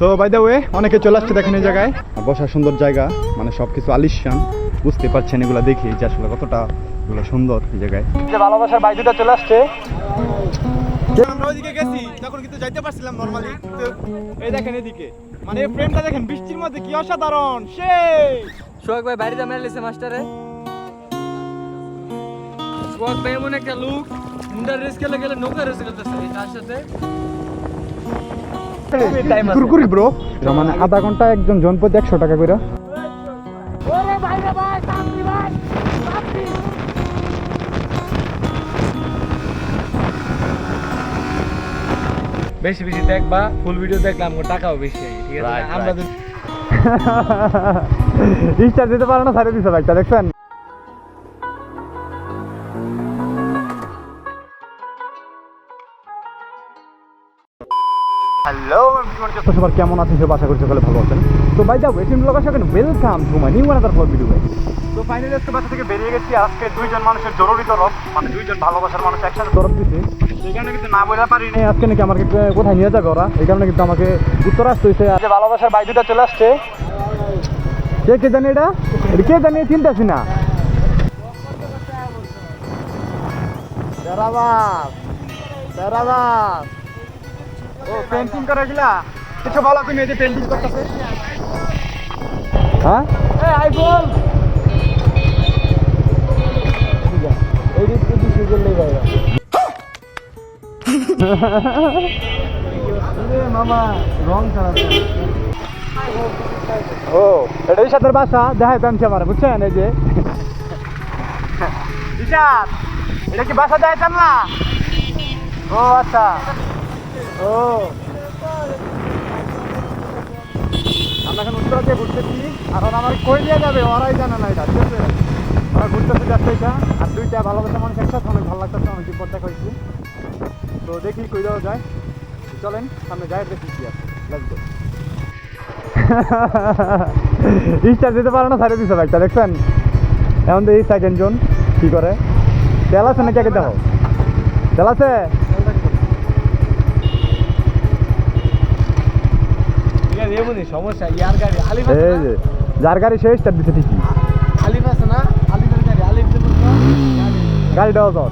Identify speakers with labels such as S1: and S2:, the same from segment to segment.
S1: তো by the way অনেকে চলে আসছে দেখেন এই জায়গায়। বসার সুন্দর জায়গা মানে সব কিছু আলিশান। বুঝতে পারছেন এগুলো দেখি যে আসলে কতটা এগুলো সুন্দর এই জায়গায়। যে ভালোবাসার বাইদুটা চলে আসছে। আমরা ওইদিকে গেছি তখন কিন্তু যাইতে পারছিলাম নরমালি এই দেখেন এদিকে। মানে এই ফ্রেমটা দেখেন বৃষ্টির মধ্যে কি অসাধারণ সেই!
S2: সোহাগ ভাই বাড়িতে মেরে লিছে মাস্টারে। সোহাগ ভাই এমন একটা লুক মুন্ডার রেস খেলে গেলে নৌকা রেস খেলতেছে তার সাথে।
S1: কুরকুরি ব্রো মানে আধা ঘণ্টা একজন জনপতি একশো টাকা করে
S2: বেশি বেশি দেখবা ফুল ভিডিও দেখলে টাকাও বেশি ঠিক আছে? আমরা
S1: দিতে পারে না সারে দিছে বাইকটা দেখছেন? সবার কেমন আছেন সব আশা করছি সকলে ভালো আছেন। তো বাই দা এটিএম ব্লগ আশা করেন welcome to my new another blog video তো ফাইনালি আজকে বাসা থেকে বেরিয়ে গেছি। আজকে দুইজন মানুষের জরুরি তরফ মানে দুইজন ভালোবাসার মানুষ একসাথে তরফ দিছে। সেই কিন্তু না বলে পারি নাই। আজকে নাকি আমাকে কোথায় নিয়ে যাবে ওরা? এই কারণে কিন্তু আমাকে উত্তর আসতে হয়েছে যে ভালোবাসার বাইদুটা চলে আসছে। কে কে জানি এটা? কে জানি? আছি না। ও পেন্টিং করে গেলা? কিছু বলো তুমি এই যে পেন্টিং করতেছে। হ্যাঁ? এই আই বল। এই দিক থেকে শুরু করলেই বাইরা মামা রং খারাপ ও এটা ইশাতের বাসা? দেখাই পেমছে আমার বুঝছেন? এই যে। ইশাত এটা কি বাসা দেখাইতাম না? ও আচ্ছা। ও। আমরা এখন উত্তরা দিয়ে ঘুরতেছি। আর ওরা আমার কই দিয়ে যাবে, ওরাই জানে না এটা, ঠিক আছে? ওরা ঘুরতেছে এটা আর দুইটা ভালোবাসা মানুষ একসাথে অনেক ভালো লাগতেছে, অনেক পর দেখা হয়েছে তো দেখি কই দেওয়া যায়। চলেন, সামনে যাই, দেখি কি আছে। স্টার দিতে পারে না সাইডে দিছে বাইকটা দেখছেন? এখন তো এই সেকেন্ড জোন কি করে? তেল আছে নাকি আগে দেখো? তেল আছে
S2: ঠিক আছে এমনই সমস্যা ইয়ার গাড়ি আলিফ
S1: এই যে যার গাড়ি সে স্টার দিছে ঠিকই।
S2: আলিফ আছে না? আলিফের গাড়ি আলিফ
S1: গাড়িটাও তোর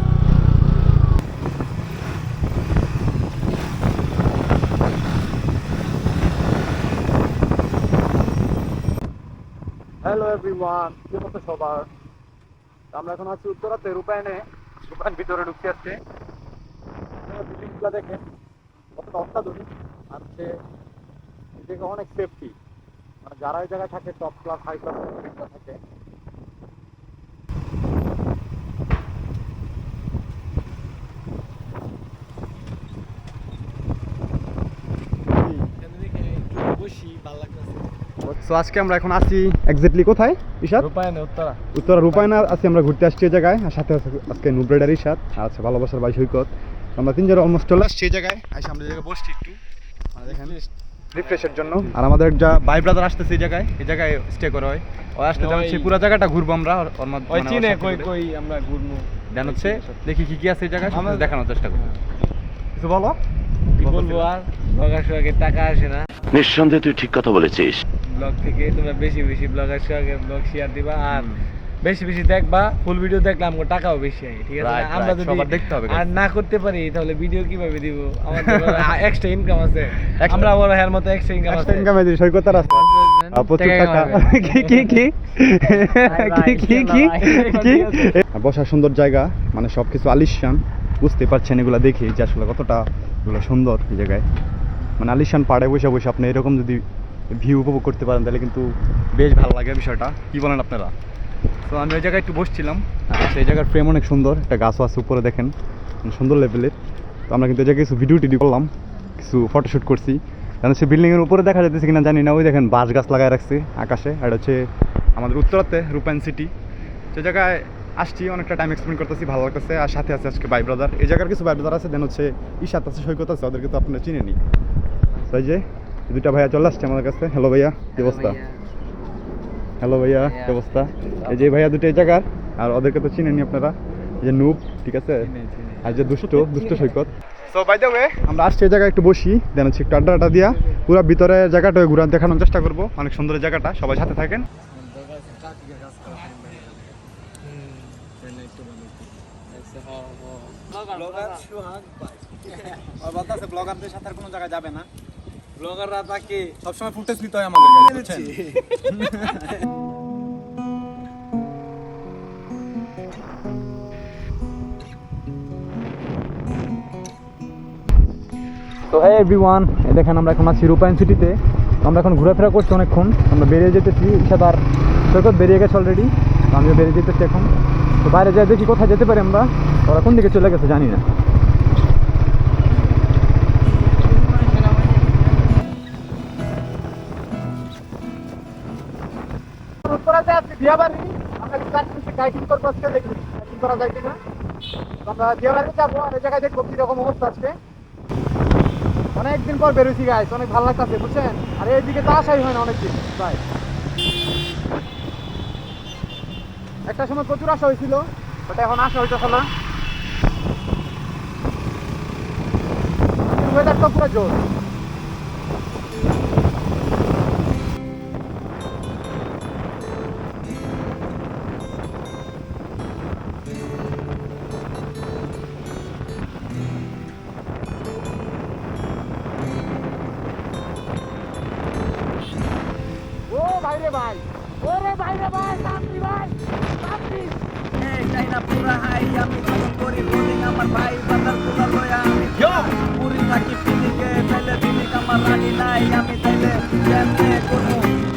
S1: হ্যালো এভরিওয়ান কি মতো সবার? আমরা এখন আছি উত্তরাতে রূপায়ণে। রূপায়ণ ভিতরে ঢুকতে আসছে বিল্ডিংগুলো দেখেন কতটা অত্যাধুনিক। আর এদিকে অনেক সেফটি মানে যারা এই জায়গায় থাকে টপ ক্লাস হাই ক্লাস থাকে। সো আজকে আমরা এখন আছি এক্স্যাক্টলি কোথায় ইশাদ
S2: রূপায়ণে উত্তরা।
S1: উত্তরা রূপায়না আছি আমরা ঘুরতে আসছি এই জায়গায়। আর সাথে আছে আজকে নুব্রেডার ইশাদ আর আছে ভালোবাসার ভাই সৈকত। আমরা তিনজন অলমোস্ট চলে আসছি এই জায়গায়। আসে আমরা জায়গায় বসছি একটু। মানে দেখেন রিফ্রেশের জন্য। আর আমাদের যা ভাই ব্রাদার আসতেছে এই জায়গায় এই জায়গায় স্টে করে হয় ও আসতে
S2: ওই-
S1: যাচ্ছে পুরো জায়গাটা ঘুরবো আমরা ওর- মধ্যে
S2: ওই
S1: মানে
S2: চিনে কই কই আমরা ঘুরবো।
S1: দেন হচ্ছে দেখি কি কি আছে এই জায়গায়
S2: আমাদের-
S1: দেখানোর চেষ্টা করি কিছু বলো?
S2: কি বলব আর? ব্লগার সোহাগের টাকা আসে না।
S3: নিঃসন্দেহে তুই ঠিক কথা বলেছিস।
S2: ব্লগ থেকে তোমরা বেশি বেশি ব্লগার সোহাগে ব্লগ শেয়ার দিবা আর বেশি বেশি দেখবা ফুল ভিডিও দেখলে আমাকে টাকাও বেশি হয় ঠিক আছে? আমরা যদি
S1: সবার দেখতে হবে,
S2: আর না করতে পারি তাহলে ভিডিও কীভাবে দিব? আমাদের এক্সট্রা ইনকাম আছে। আমরা বড় হ্যার মতো এক্সট্রা ইনকাম আছে।
S1: ইনকাম আছে সৈকত আর আছে
S2: টাকা।
S1: কি কি কি? কি কি কি? বসার সুন্দর জায়গা মানে সব কিছু আলিশান। বুঝতে পারছেন এগুলো দেখি যে আসলে কতটা এগুলো সুন্দর এই জায়গায়। মানে আলিশান পাড়ে বসে বসে আপনি এরকম যদি ভিউ উপভোগ করতে পারেন তাহলে কিন্তু বেশ ভালো লাগে বিষয়টা। কি বলেন আপনারা? তো আমি ওই জায়গায় একটু বসছিলাম। সেই জায়গার ফ্রেম অনেক সুন্দর একটা গাছও আছে উপরে দেখেন সুন্দর লেভেলের তো আমরা কিন্তু এই জায়গায় কিছু ভিডিও টিডিও করলাম কিছু ফটোশ্যুট করছি। কারণ সে বিল্ডিংয়ের উপরে দেখা যাচ্ছে কিনা জানি না ওই দেখেন বাঁশ গাছ লাগায় রাখছে আকাশে আর হচ্ছে আমাদের উত্তরাতে রূপায়ণ সিটি সে জায়গায় আসছি অনেকটা টাইম এক্সপ্লেন করতেছি ভালো লাগতেছে। আর সাথে আছে আজকে বাই ব্রাদার এই জায়গার কিছু বাই ব্রাদার আছে দেন হচ্ছে ঈশাত আছে সৈকত আছে ওদেরকে তো আপনারা চিনেনি তো এই যে দুটা ভাইয়া চলে আসছে আমাদের কাছে। হ্যালো ভাইয়া কি অবস্থা? হ্যালো ভাইয়া কি অবস্থা? এই যে ভাইয়া দুটো এই জায়গার আর ওদেরকে তো চিনেনি আপনারা এই যে নুব ঠিক আছে? আর যে দুষ্ট দুষ্ট Saikat. So by the way আমরা আসছি এই জায়গায় একটু বসি দেন হচ্ছে একটু আড্ডা আড্ডা দিয়া পুরো ভিতরে জায়গাটা ঘুরে দেখানোর চেষ্টা করব অনেক সুন্দর জায়গাটা সবাই সাথে থাকেন।
S4: ব্লগার ব্লগারদের সাথে আর কোনো জায়গায় যাবে না।
S2: ব্লগাররা তাকে
S4: সবসময় ফুটেজ নিতে হয় আমাদের কাছে বুঝছেন?
S1: তো হ্যাঁ এভরিওয়ান দেখেন আমরা এখন আছি রূপায়ণ সিটিতে। আমরা এখন ঘোরাফেরা করছি অনেকক্ষণ। আমরা বেরিয়ে যেতেছি ইশাদ আর সৈকত বেরিয়ে গেছে অলরেডি আমিও বেরিয়ে যেতেছি এখন। তো বাইরে যাই দেখি কোথায় যেতে পারি আমরা। ওরা কোন দিকে চলে গেছে জানি না।
S4: আমরা করা যায় তো অনেকদিন পর বেরোছি গাইস অনেক ভালো লাগতেছে, বুঝছেন? আর এইদিকে তো আসাই হয় না অনেকদিন ভাই একটা সময় প্রচুর আশা হয়েছিল বাট এখন আশা হইতেছে না। ওয়েদারটা পুরো জোর।
S5: থাকি পিলিকে তাইলে পিলিক আমার রানি নাই আমি তাইলে কেমনে করব?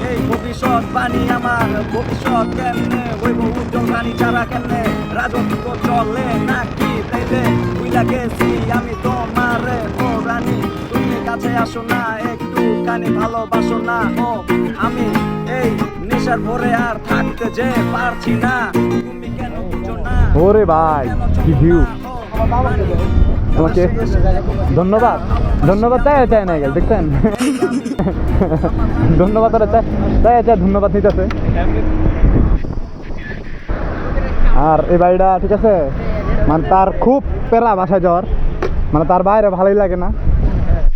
S5: এই ভবিষ্যৎ বাণী আমার ভবিষ্যৎ কেমনে হইব? উজ্জ্বল রানী ছাড়া কেমনে রাজত্ব চলে? নাকি তাইলে বুইলা গেছি আমি তোমারে? ও রানী তুমি কাছে আসো না একটু কানে ভালোবাসো না। ও আমি এই নেশার ভরে আর থাকতে যে পারছি না। তুমি কেন বুঝো না?
S1: ওরে ভাই কি ভিউ তোমাকে ধন্যবাদ। ধন্যবাদ চাই না গেল দেখছেন? ধন্যবাদ ওরা তাই চাই ধন্যবাদ নিতেছে। আর এই বাড়িটা, ঠিক আছে? মানে তার খুব পেরা বাসায় যাওয়ার। মানে তার বাইরে ভালোই লাগে না।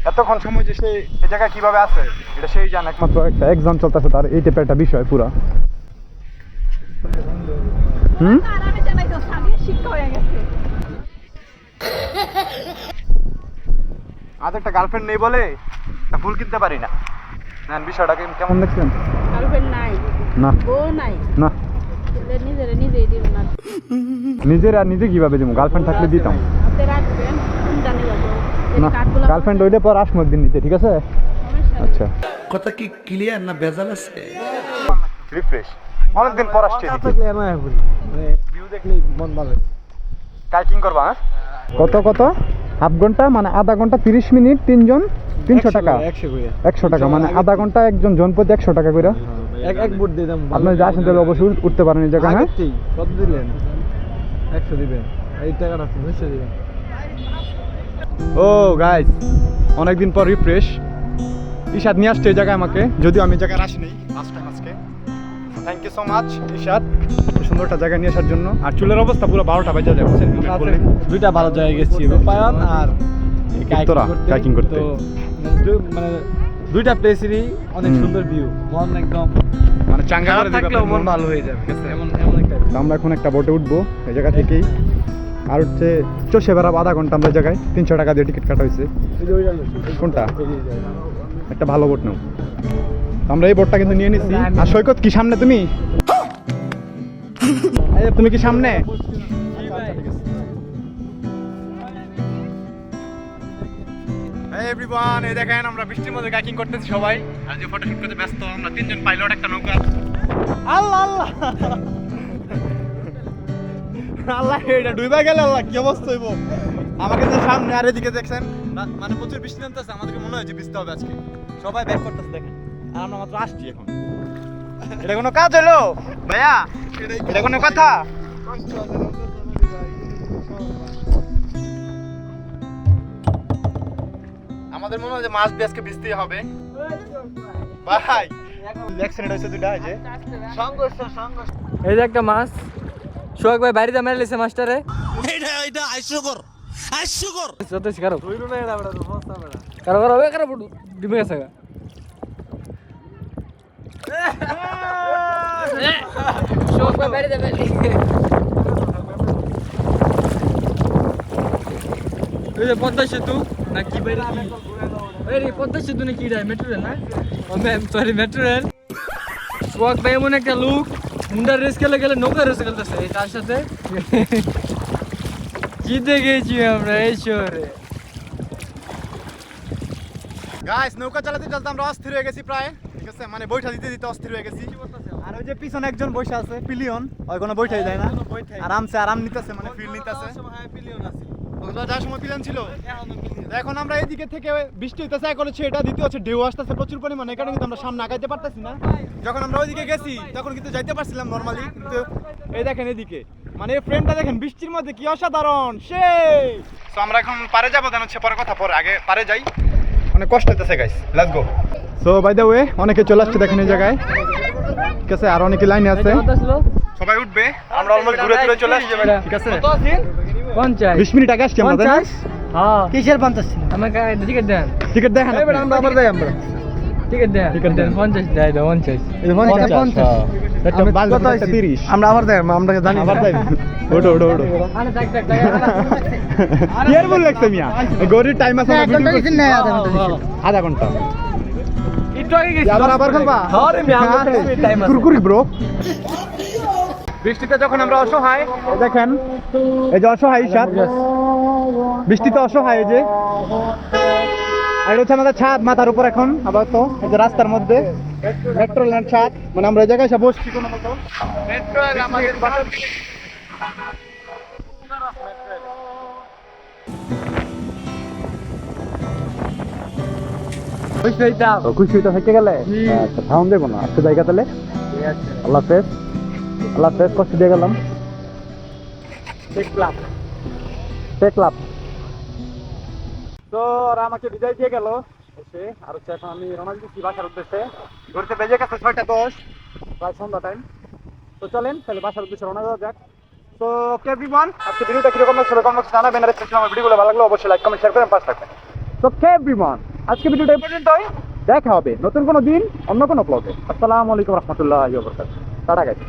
S1: এতক্ষণ সময় যে সেই এই জায়গায় কীভাবে আছে, এটা সেই জানে একমাত্র একটা এক্সাম চলতেছে তার, এই টাইপের একটা বিষয় পুরা। হুম? আজ একটা গার্লফ্রেন্ড নেই বলে একটা ফুল কিনতে পারি না। নেন বিষয়টা কেমন দেখছেন?
S6: গার্লফ্রেন্ড নাই।
S1: না।
S6: বউ নাই।
S1: না।
S6: নিজের নিজেই দিবে না।
S1: নিজের আর নিজে কীভাবে দিব? গার্লফ্রেন্ড থাকলে দিতাম। না গার্লফ্রেন্ড ওইলে পর আসব একদিন নিতে ঠিক আছে? আচ্ছা।
S7: কথা কি ক্লিয়ার না ভেজাল আছে?
S1: রিফ্রেশ অনেকদিন পর আসছে
S4: ভিউ দেখলেই মন ভালো
S1: কাইকিং করবা হ্যাঁ? কত কত? হাফ ঘণ্টা মানে আধা ঘণ্টা তিরিশ মিনিট তিনজন তিনশো টাকা।
S4: একশো
S1: টাকা মানে আধা ঘণ্টা একজন জন প্রতি একশো টাকা করে।
S4: এক এক বুট দিয়ে দাম
S1: আপনি যা আসেন তাহলে অবশ্যই উঠতে পারেন এই জায়গায় হ্যাঁ?
S4: কত দিলেন? একশো দিবেন। এই টাকাটা নিশ্চয় দিবেন।
S1: ও গাইস অনেকদিন পর রিফ্রেশ ইশাদ নিয়ে আসছে এই জায়গায় আমাকে যদিও আমি জায়গায় আসিনি ফার্স্ট টাইম আজকে। Thank you so much Ishad সুন্দর একটা জায়গায় নিয়ে আসার জন্য। আর চুলের অবস্থা পুরো বারোটা বাজে যায় বুঝছেন
S4: দুইটা ভালো জায়গায় গেছি রূপায়ণ আর
S1: কাইকিং করতে।
S4: মানে মানে দুইটা প্লেসেরই অনেক সুন্দর ভিউ মন একদম
S1: মানে চাঙ্গা করে
S2: থাকলেও মন। ভালো হয়ে যাবে
S4: এমন এমন একটা
S1: আমরা এখন একটা বোটে উঠবো এই জায়গা থেকেই। আর হচ্ছে চষে বেড়াবো আধা ঘণ্টা আমরা জায়গায়। তিনশো টাকা দিয়ে টিকিট কাটা হয়েছে। কোনটা? একটা ভালো বোট নাও। আমরা এই বোটটা কিন্তু নিয়ে নিচ্ছি আর সৈকত কি সামনে তুমি? তুমি কি সামনে? এভরিওয়ান এই দেখেন আমরা বৃষ্টির মধ্যে কাইকিং করতেছি সবাই। আর যে ফটো শুট করতে ব্যস্ত আমরা তিনজন পাইলট একটা নৌকা। আল্লাহ আল্লাহ। আল্লাহ এটা গেল আল্লাহ কি অবস্থা হইব? আমাকে যে সামনে আর এদিকে দেখছেন মানে প্রচুর বৃষ্টি নামতেছে আমাদেরকে মনে হয় যে বৃষ্টি হবে আজকে। সবাই ব্যাক করতেছে দেখেন। আর আমরা মাত্র আসছি এখন। এটা কোনো কাজ হলো? ভাইয়া এটা কোনো কথা? আমাদের মনে হয় যে মাছ আজকে ভিজতেই হবে। ভাই অ্যাক্সিডেন্ট হয়েছে দুটা যে।
S2: এই যে একটা মাছ। সোহাগ ভাই বাড়িতে মেরে লেছে মাছটারে।
S7: এটা এটা হাস্যকর
S2: যত শিকারো কারও কারও এ কারও ডিমে গেছে গা ওই যে পদ্মা সেতু না কি বাইরে ওই রে পদ্মা সেতু না কি রে মেট্রো রেল না ও ম্যাম সরি মেট্রো রেল সোয়াক ভাই এমন একটা লুক মুন্ডার রেস খেলে গেলে নৌকা রেস খেলতেছে এই তার সাথে জিতে গেছি আমরা এই শহরে
S1: গাইস নৌকা চালাতে চালাতে আমরা অস্থির হয়ে গেছি প্রায় ঠিক আছে? মানে বৈঠা দিতে দিতে অস্থির হয়ে গেছি। আর ওই যে পিছনে একজন বসে আছে পিলিয়ন ওই কোনো বৈঠাই যায় না। আরামসে আরাম নিতেছে মানে ফিল নিতেছে। ওগুলো যাওয়ার সময় পিলিয়ন ছিল। এখন আমরা থেকে বৃষ্টি হইতেছে এখন হচ্ছে এটা দ্বিতীয় হচ্ছে ঢেউ আসতেছে প্রচুর পরিমাণে এখানে কিন্তু আমরা সামনে আগাইতে পারতেছি না। যখন আমরা ওইদিকে গেছি তখন কিন্তু যাইতে পারছিলাম নর্মালি কিন্তু এই দেখেন এদিকে মানে এই দেখেন বৃষ্টির মধ্যে কি অসাধারণ সেই! তো আমরা এখন পারে যাব দেন হচ্ছে পরে কথা পরে আগে পারে যাই। অনেক কষ্ট হইতেছে guys let's go so by the way অনেকে চলে আসছে দেখেন এই জায়গায়। ঠিক আছে আর অনেকে লাইনে আছে। সবাই উঠবে। আমরা অলমোস্ট ঘুরে ঘুরে চলে আসছি। ঠিক আছে।
S2: পঞ্চাশ।
S1: বিশ মিনিট আগে আসছি আমরা
S2: হ্যাঁ।
S4: কিসের পঞ্চাশ
S2: আমাকে টিকিট দেন।
S1: টিকিট দেখান।
S2: আমরা আবার যাই আমরা। টিকিট দেন।
S1: টিকিট দেন।
S2: পঞ্চাশ দেয় দাও পঞ্চাশ।
S1: পঞ্চাশ, হ্যাঁ।
S4: আমরা আবার দেয় আমরা জানি
S1: আবার তাই ওটো ওটো ওটো
S2: আরে দেখ দেখ দেখ
S1: ইয়ার বল লাগছে মিয়া? গরির টাইম আছে আমরা ভিডিও আধা ঘণ্টা।
S2: একটু আগে গেছি।
S1: আবার আবার খেলবা
S2: আরে মিয়া টাইম
S1: কুরকুরি ব্রো বৃষ্টিতে যখন আমরা অসহায় দেখেন এই যে অসহায় সাত বৃষ্টিতে অসহায় এই যে। আর এটা হচ্ছে আমাদের ছাদ মাথার উপর এখন আবার তো এই যে রাস্তার মধ্যে। মেট্রো ছাদ। মানে আমরা এই জায়গায় এসে বসছি কোনো মতো মেট্রো আমাদের খুশি হইতে থেকে গেলে? আচ্ছা থাউন দেবো না আজকে জায়গা তাহলে। আল্লাহ হাফেজ। আল্লাহ হাফেজ কষ্ট দিয়ে গেলাম। দেখলাম। দেখলাম। তো ওরা আমাকে বিদায় দিয়ে গেল। এসে আর হচ্ছে এখন আমি রওনা দিচ্ছি বাসার উদ্দেশ্যে। ঘুরতে বেজে গেছে ছয়টা দশ প্রায় সন্ধ্যা টাইম তো চলেন তাহলে বাসার উদ্দেশ্যে রওনা দেওয়া যাক। তো কে এভরিওয়ান আজকে ভিডিওটা কীরকম লাগছে কমেন্ট বক্সে জানাবেন। আর আমার ভিডিওগুলো ভালো লাগল অবশ্যই লাইক কমেন্ট শেয়ার করেন পাশে থাকবেন। তো কে এভরিওয়ান আজকে ভিডিওটা এই পর্যন্তই। দেখা হবে নতুন কোনো দিন, অন্য কোনো ব্লগে আসসালামু আলাইকুম রহমতুল্লাহ টাটা গাইছে